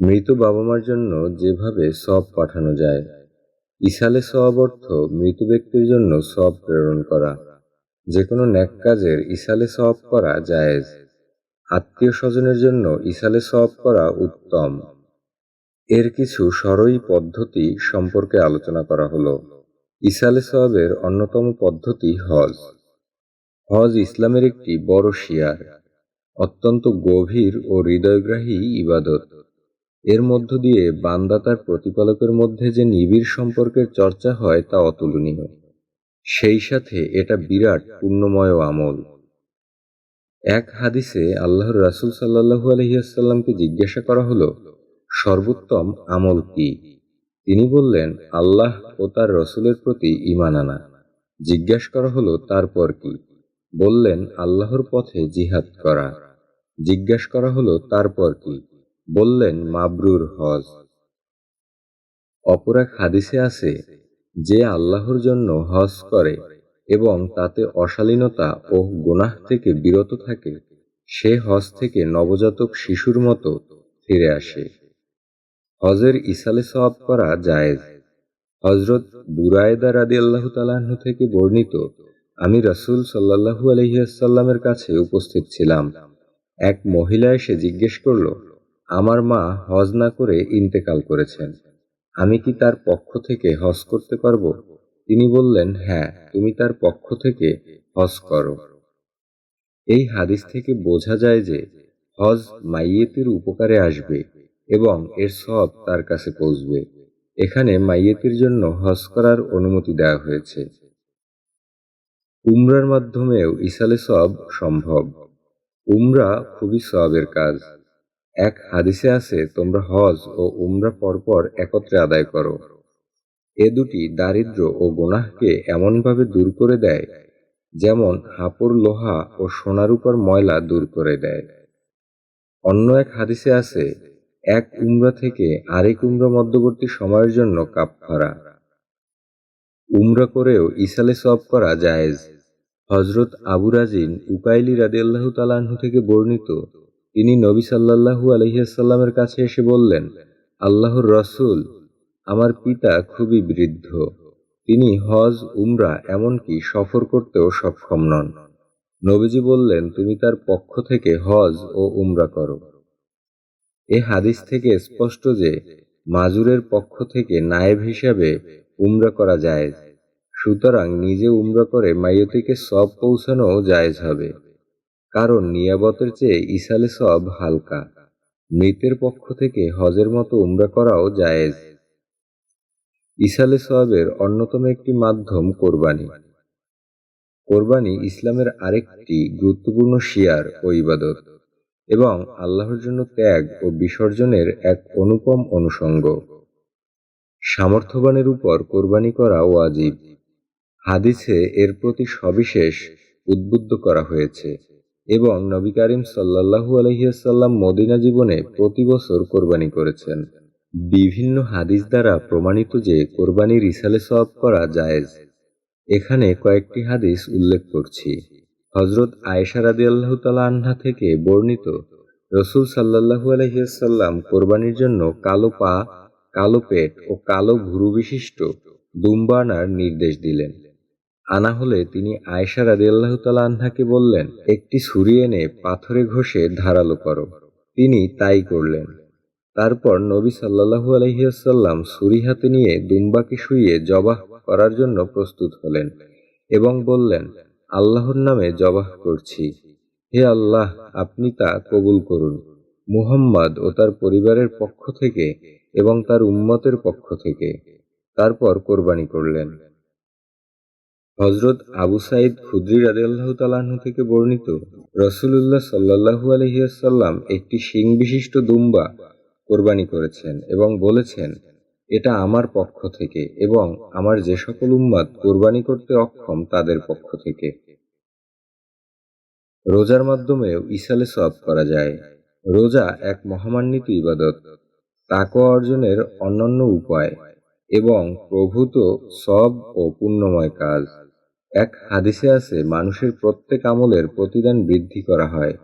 মৃত বাবা মার জন্য যেভাবে সব পাঠানো যায়। ইসালে সওয়াব অর্থ মৃত ব্যক্তির জন্য সব প্রেরণ করা। যে কোনো ন্যাক কাজের ইসালে সওয়াব করা জায়েজ। আত্মীয় স্বজনের জন্য ইসালে সওয়াব করা উত্তম। এর কিছু সরই পদ্ধতি সম্পর্কে আলোচনা করা হলো। ইসালে সওয়াবের অন্যতম পদ্ধতি হজ। হজ ইসলামের একটি বড় শিয়ার। অত্যন্ত গভীর ও হৃদয়গ্রাহী ইবাদত। এর মধ্য দিয়ে বান্দা তার প্রতিপালকের মধ্যে যে নিবিড় সম্পর্কের চর্চা হয় তা অতুলনীয়। সেই সাথে এটা বিরাট পুণ্যময় আমল। এক হাদিসে আল্লাহর রাসুল সাল্লাহু আলহিয়াসাল্লামকে জিজ্ঞাসা করা হলো, সর্বোত্তম আমল কি? তিনি বললেন, আল্লাহ ও তার রসুলের প্রতি ইমান আনা। জিজ্ঞাসা করা হলো, তারপর কি? বললেন, আল্লাহর পথে জিহাদ করা। জিজ্ঞাসা করা হলো, তারপর কি? বললেন, মাবরুর হজ। অপর এক হাদিসে আছে, যে আল্লাহর জন্য হজ করে এবং তাতে অশালীনতা ও গুনাহ থেকে বিরত থাকে, সে হজ থেকে নবজাতক শিশুর মতো ফিরে আসে। হজের ইসালে সওয়াব করা জায়েজ। হজরত বুরায়দা রাদি আল্লাহ তালাহ থেকে বর্ণিত, আমি রাসুল সাল্লাহু আলহিহাসাল্লামের কাছে উপস্থিত ছিলাম। এক মহিলা এসে জিজ্ঞেস করল আমার মা হজ না করে ইন্তেকাল করেছেন। আমি কি তার পক্ষ থেকে হজ করতে পারব? তিনি বললেন হ্যাঁ তুমি তার পক্ষ থেকে হজ করো। এই হাদিস থেকে বোঝা যায় যে হজ মাইয়েতের উপকারে আসবে এবং এর সব তার কাছে পৌঁছবে। এখানে মাইয়েতের জন্য হজ করার অনুমতি দেওয়া হয়েছে। উমরার মাধ্যমেও ইসালে সব সম্ভব। উমরা খুবই সবের কাজ। এক হাদিসে আছে, তোমরা হজ ও উমরা পরপর একত্রে আদায় করো। এ দুটি দারিদ্র ও গোনাহকে এমনভাবে দূর করে দেয়, যেমন হাপুর লোহা ও সোনার উপর ময়লা দূর করে দেয়। অন্য এক হাদিসে আছে, এক উমরা থেকে আরেক উমরা মধ্যবর্তী সময়ের জন্য কাপ কাপফারা উমরা করেও ইসালে সব করা জায়েজ। হজরত আবু রাজিন উকাইলি রাদিয়াল্লাহ তালাহু থেকে বর্ণিত তিনি নবী সাল্লাহু আলহিহাসাল্লামের কাছে এসে বললেন, আল্লাহর রসুল আমার পিতা খুবই বৃদ্ধ। তিনি হজ, উমরা এমনকি সফর করতেও সক্ষম নন। নবীজি বললেন, তুমি তার পক্ষ থেকে হজ ও উমরা করো। এ হাদিস থেকে স্পষ্ট যে মাজুরের পক্ষ থেকে নায়েব হিসাবে উমরা করা যায় সুতরাং নিজে উমরা করে মাইয়তিকে সব পৌঁছানো জায়েজ হবে। কারণ নিয়াবতের চেয়ে ইসালে সব হালকা। মৃতের পক্ষ থেকে হজের মতো উমরা করাও জায়েজ। ইসালে সবের অন্যতম একটি মাধ্যম কোরবানি। কোরবানি ইসলামের আরেকটি গুরুত্বপূর্ণ শিয়ার ও ইবাদত এবং আল্লাহর জন্য ত্যাগ ও বিসর্জনের এক অনুপম অনুষঙ্গ। সামর্থ্যবানের উপর কোরবানি করা ওয়াজিব। হাদিসে এর প্রতি সবিশেষ উদ্বুদ্ধ করা হয়েছে। এবং নবী করিম সাল্লাহু আলহিয়াসাল্লাম মদিনা জীবনে প্রতি বছর কোরবানি করেছেন। বিভিন্ন হাদিস দ্বারা প্রমাণিত যে কোরবানির ইসালে সব করা জায়েজ। এখানে কয়েকটি হাদিস উল্লেখ করছি। হজরত আয়েশা রাদি আল্লাহ আহ্না থেকে বর্ণিত, রসুল সাল্লাহু আলহিয়াসাল্লাম কোরবানির জন্য কালো পা, কালো পেট ও কালো ভুরু বিশিষ্ট দুম্বা আনার নির্দেশ দিলেন। আনা হলে তিনি আয়েশা রাদি আল্লাহ তালা আহ্নাকে বললেন, একটি ছুরি এনে পাথরে ঘষে ধারালো করো। তিনি তাই করলেন। তারপর নবী সাল্লাহু আলহিয়াসাল্লাম ছুরি হাতে নিয়ে দুম্বাকে শুইয়ে জবাহ করার জন্য প্রস্তুত হলেন এবং বললেন, আল্লাহর নামে জবাহ করছি। হে আল্লাহ, আপনি তা কবুল করুন। মুহাম্মদ ও তার পরিবারের পক্ষ থেকে এবং তার উম্মতের পক্ষ থেকে। তারপর কোরবানি করলেন। হজরত আবু সাইদ খুদ্রি রাদিয়াল্লাহু তালাহু থেকে বর্ণিত রসুল্লাহ সাল্লাহু আলহিয়াসাল্লাম একটি শিং বিশিষ্ট দুম্বা কোরবানি করেছেন এবং বলেছেন, এটা আমার পক্ষ থেকে এবং আমার যে সকল উম্মাদ কোরবানি করতে অক্ষম তাদের পক্ষ থেকে। রোজার মাধ্যমেও ইসালে সব করা যায়। রোজা এক মহামান্বিত ইবাদত। তাকো অর্জনের অন্যান্য উপায় এবং প্রভূত সব ও পুণ্যময় কাজ। এক হাদিসে আছে, মানুষের প্রত্যেক আমলের প্রতিদান বৃদ্ধি করা হয়।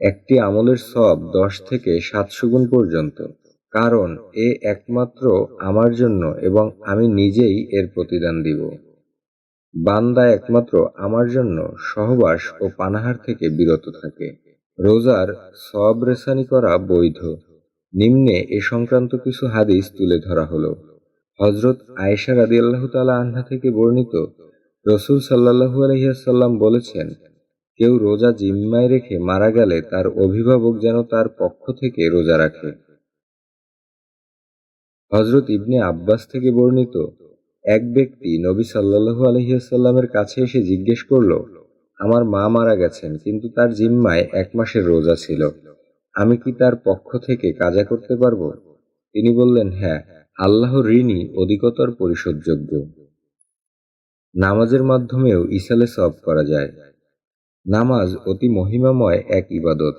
একটি আমলের সব দশ থেকে সাতশো গুণ পর্যন্ত। কারণ, এ একমাত্র আমার জন্য এবং আমি নিজেই এর প্রতিদান দিব। বান্দা একমাত্র আমার জন্য সহবাস ও পানাহার থেকে বিরত থাকে। রোজার সব রেসানি করা বৈধ। নিম্নে এ সংক্রান্ত কিছু হাদিস তুলে ধরা হলো। হজরত আয়েশা রাদি আল্লাহ তালা আহ্না থেকে বর্ণিত রসুল সাল্লাহু আলহিহাসাল্লাম বলেছেন, কেউ রোজা জিম্মায় রেখে মারা গেলে তার অভিভাবক যেন তার পক্ষ থেকে রোজা রাখে। হজরত ইবনে আব্বাস থেকে বর্ণিত এক ব্যক্তি নবী সাল্লাহু আলহিহাসাল্লামের কাছে এসে জিজ্ঞেস করল, আমার মা মারা গেছেন, কিন্তু তার জিম্মায় এক মাসের রোজা ছিল। আমি কি তার পক্ষ থেকে কাজা করতে পারব? তিনি বললেন হ্যাঁ আল্লাহ ঋণী অধিকতর পরিশোধযোগ্য। নামাজের মাধ্যমেও ইসালে সব করা যায়। নামাজ অতি মহিমাময় এক ইবাদত।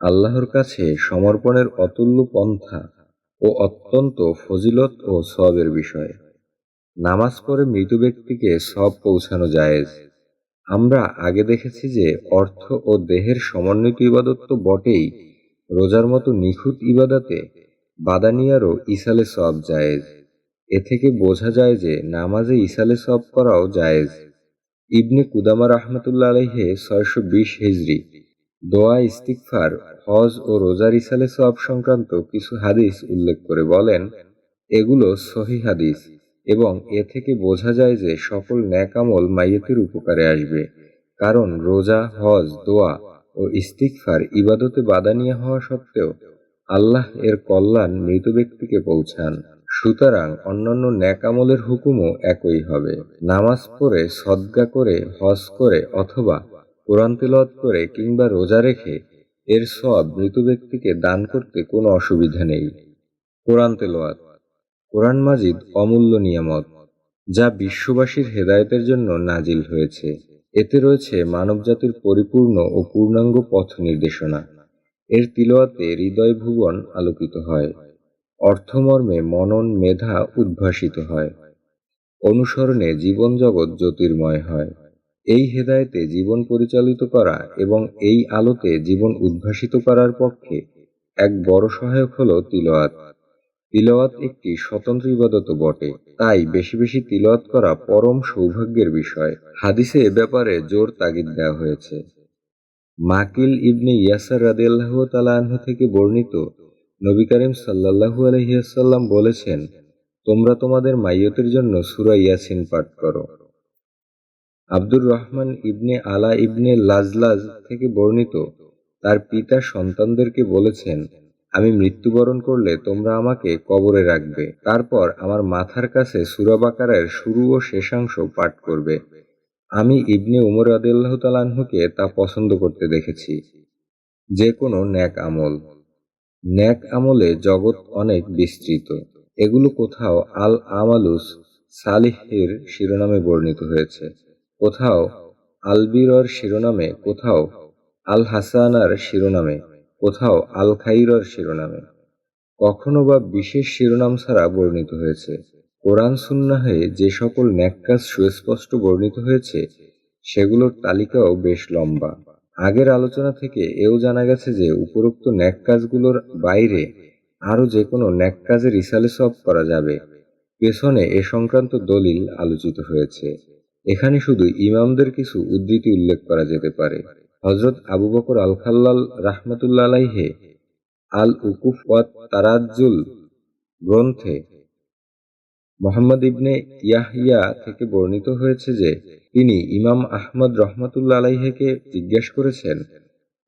আল্লাহর কাছে সমর্পণের অতুল্য পন্থা ও অত্যন্ত ফজিলত ও সবের বিষয়। নামাজ পড়ে মৃত ব্যক্তিকে সব পৌঁছানো জায়েজ। আমরা আগে দেখেছি যে অর্থ ও দেহের সমন্বিত ইবাদত তো বটেই, রোজার মতো নিখুঁত ইবাদাতে বাদানিয়ারও ইসালে সব জায়েজ। এ থেকে বোঝা যায় যে নামাজে ইসালে সব করাও জায়েজ। ইবনে কুদামা রহমতুল্লা আলহে ছয়শো বিশ হিজড়ি দোয়া ইস্তিকফার হজ ও রোজার ইসালে সব সংক্রান্ত কিছু হাদিস উল্লেখ করে বলেন, এগুলো সহি হাদিস এবং এ থেকে বোঝা যায় যে সকল ন্যাকামল মাইয়েতের উপকারে আসবে। কারণ রোজা, হজ, দোয়া ও ইস্তিকফার ইবাদতে বাদানিয়া হওয়া সত্ত্বেও আল্লাহ এর কল্যাণ মৃত ব্যক্তিকে পৌঁছান। সুতরাং অন্যান্য ন্যাকামলের হুকুমও একই হবে। নামাজ পড়ে সদ্গা করে, হজ করে অথবা কোরআন তেলত করে কিংবা রোজা রেখে এর সব মৃত ব্যক্তিকে দান করতে কোনো অসুবিধা নেই। কোরআন তেলোয়াত কোরআন মাজিদ অমূল্য নিয়ামত, যা বিশ্ববাসীর হেদায়তের জন্য নাজিল হয়েছে। এতে রয়েছে মানবজাতির পরিপূর্ণ ও পূর্ণাঙ্গ পথ নির্দেশনা। এর তিলোয়াতে হৃদয় ভুবন আলোকিত হয়। অর্থমর্মে মনন মেধা উদ্ভাসিত হয়। অনুসরণে জীবন জগৎ জ্যোতির্ময় হয়। এই হেদায়তে জীবন পরিচালিত করা এবং এই আলোতে জীবন উদ্ভাসিত করার পক্ষে এক বড় সহায়ক হল তিলোয়াত। তিলওয়াত একটি স্বতন্ত্র ইবাদত বটে, তাই বেশি বেশি তিলওয়াত করা পরম সৌভাগ্যের বিষয়। হাদিসে এ ব্যাপারে জোর তাগিদ দেওয়া হয়েছে। মাকিল ইবনে ইয়াসার রাদিয়াল্লাহু তাআলা আনহু থেকে বর্ণিত নবী করিম সাল্লাল্লাহু আলাইহি বলেছেন, তোমরা তোমাদের মাইয়তের জন্য সূরা ইয়াসিন পাঠ করো। আব্দুর রহমান ইবনে আলা ইবনে লাজলাজ থেকে বর্ণিত, তার পিতা সন্তানদেরকে বলেছেন, আমি মৃত্যুবরণ করলে তোমরা আমাকে কবরে রাখবে, তারপর আমার মাথার কাছে সুরাবাকারের শুরু ও শেষাংশ পাঠ করবে আমি ইবনে উমর আদিল্লাহ তালাহুকে তা পছন্দ করতে দেখেছি। যে কোনো ন্যাক আমল। ন্যাক আমলে জগৎ অনেক বিস্তৃত। এগুলো কোথাও আল আমালুস সালিহের শিরোনামে বর্ণিত হয়েছে। কোথাও আলবিরর শিরোনামে, কোথাও আল হাসানার শিরোনামে, কোথাও আল খাইরর শিরোনামে। কখনো বা বিশেষ শিরোনাম ছাড়া বর্ণিত হয়েছে। কোরআন সুন্নাহে যে সকল ন্যাক্কাজ সুস্পষ্ট বর্ণিত হয়েছে, সেগুলোর তালিকাও বেশ লম্বা। আগের আলোচনা থেকে এও জানা গেছে যে উপরোক্ত ন্যাক কাজগুলোর বাইরে আরও যে কোনো ন্যাক কাজের ইসালে সব করা যাবে। পেছনে এ সংক্রান্ত দলিল আলোচিত হয়েছে। এখানে শুধু ইমামদের কিছু উদ্ধৃতি উল্লেখ করা যেতে পারে। হজরত আবু বকর আল খাল্লাল রাহমাতুল্লা আলাইহে আল উকুফ তারাজুল গ্রন্থে মোহাম্মদ ইবনে ইয়াহিয়া থেকে বর্ণিত হয়েছে যে, তিনি ইমাম আহমদ রহমতুল্লা আলাইহেকে জিজ্ঞেস করেছেন,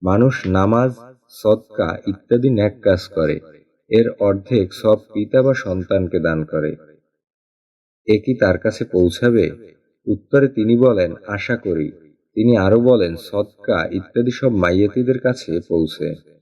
মানুষ নামাজ সৎকা ইত্যাদি ন্যাক কাজ করে। এর অর্ধেক সব পিতা বা সন্তানকে দান করে। এ কি তার কাছে পৌঁছাবে? উত্তরে তিনি বলেন, আশা করি। তিনি আরও বলেন সৎকা ইত্যাদি সব মাইয়াতিদের কাছে পৌঁছে।